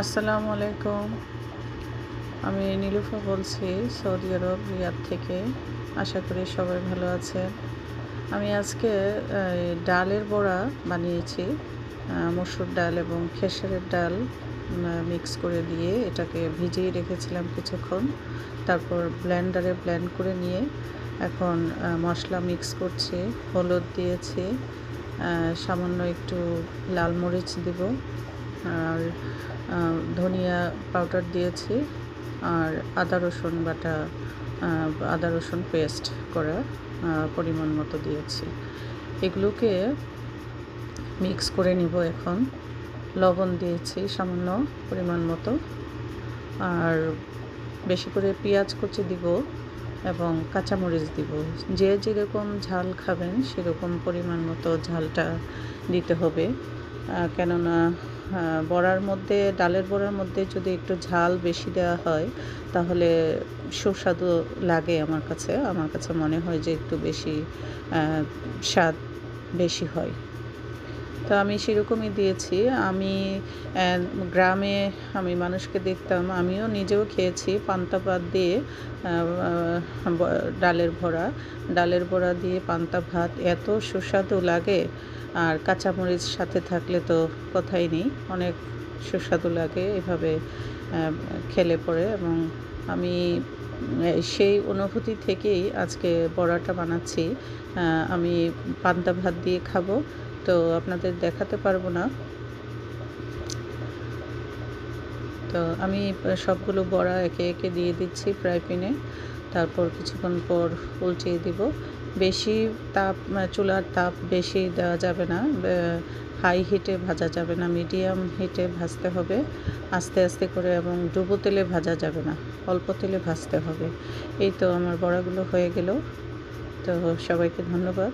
আসসালামু আলাইকুম। আমি নীলুফা বলছি সৌদি আরব, রিয়াদ থেকে। আশা করি সবাই ভালো আছেন। আমি আজকে ডালের বড়া বানিয়েছি মসুর ডাল এবং খেসারের ডাল মিক্স করে দিয়ে এটাকে ভিজিয়ে রেখেছিলাম কিছুক্ষণ। তারপর ব্লেন্ডারে ব্লেন্ড করে নিয়ে এখন মশলা মিক্স করছি, হলুদ দিয়েছি সামান্য একটু লাল মরিচ দিব। আর ধনিয়া পাউডার দিয়েছি আর আদা রসুন বাটা আদা রসুন পেস্ট করা পরিমাণ মতো দিয়েছি। এগুলোকে মিক্স করে নিব এখন। লবণ দিয়েছি সামান্য পরিমাণ মতো। আর বেশি করে পেঁয়াজ কুচি দিব এবং কাঁচামরিচ দিব। যে যেরকম ঝাল খাবেন সেরকম পরিমাণ মতো ঝালটা দিতে হবে। কেননা বড়ার মধ্যে, ডালের বড়ার মধ্যে যদি একটু ঝাল বেশি দেওয়া হয়, তাহলে সুস্বাদু লাগে আমার কাছে। আমার কাছে মনে হয় যে একটু বেশি স্বাদ বেশি হয়। তো আমি সেরকমই দিয়েছি। আমি গ্রামে আমি মানুষকে দেখতাম, আমিও নিজেও খেয়েছি পান্তা ভাত দিয়ে ডালের ভরা ডালের ভরা দিয়ে পান্তা ভাত এত সুস্বাদু লাগে, আর কাঁচামরিচ সাথে থাকলে তো কথাই নেই। অনেক সুস্বাদু লাগে এভাবে খেলে পরে এবং আমি সেই অনুভূতি থেকেই আজকে বড়াটা বানাচ্ছি। আমি পান্তা ভাত দিয়ে খাব, তো আপনাদের দেখাতে পারব না। তো আমি সবগুলো বড়া একে একে দিয়ে দিচ্ছি ফ্রাই প্যানে। তারপর কিছুক্ষণ পর উল্টিয়ে দিব। বেশি তাপ, চুলার তাপ বেশি দেওয়া যাবে না। হাই হিটে ভাজা যাবে না মিডিয়াম হিটে ভাজতে হবে। আস্তে আস্তে করে এবং ডুবো তেলে ভাজা যাবে না, অল্প তেলে ভাজতে হবে। এই তো আমার বড়াগুলো হয়ে গেল। তো সবাইকে ধন্যবাদ।